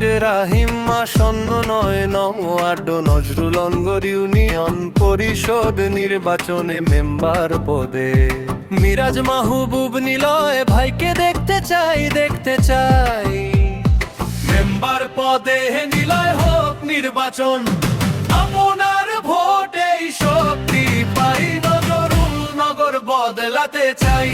রাহিম আসন্ন নয় নওয়ার্ড নজরুল অঙ্গর ইউনিয়ন পরিষদ নির্বাচনে মেম্বার পদে। মিরাজ মাহবুব নিলয় ভাইকে দেখতে চাই দেখতে চাই। মেম্বার পদে নিলয় হোক নির্বাচন, আপনার ভোটেই শক্তি পাই। নজরুল নগর বদলাতে চাই।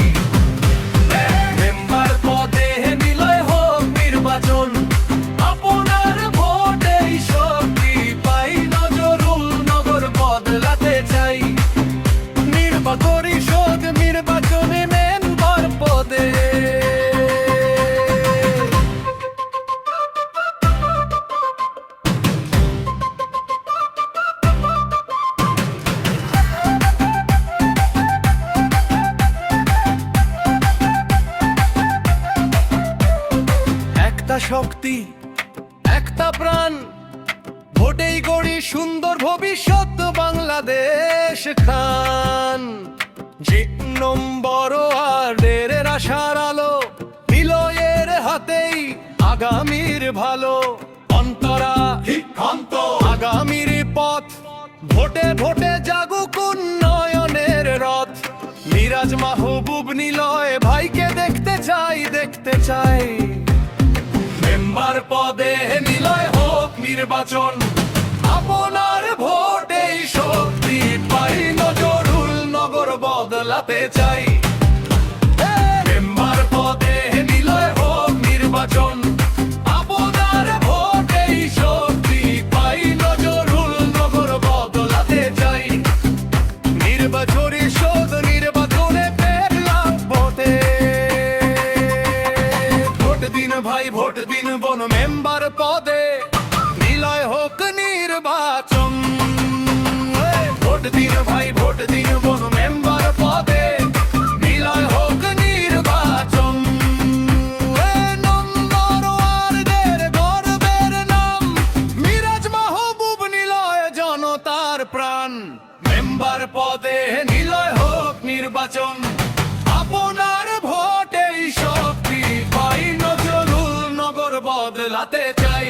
শক্তি। একটা প্রাণ ভোটেই গড়ি সুন্দর ভবিষ্যৎ বাংলাদেশ খান। যে নম্বর ওয়ার্ডের আশার আলো, নিলয়ের হাতেই আগামীর ভালো। অন্তরা, আগামীর পথ, ভোটে ভোটে জাগুক উন্নয়নের রথ। মিরাজ মাহবুব নিলয় ভাইকে দেখতে চাই দেখতে চাই। মেম্বার পদে নিলয় হোক নির্বাচন আপনার ভোটেই শক্তি পাই। নজরুল নগর বদলাতে চাই। বন মেম্বার পদে নিলয় হোক নির্বাচন। ভোট দিন ভাই, ভোট দিন বন মেম্বার পদে নিলয় হোক নির্বাচন। নাম, মিরাজ নিলয় জনতার প্রাণ। মেম্বার পদে নিলয় হোক নির্বাচন। বদলাতে চাই।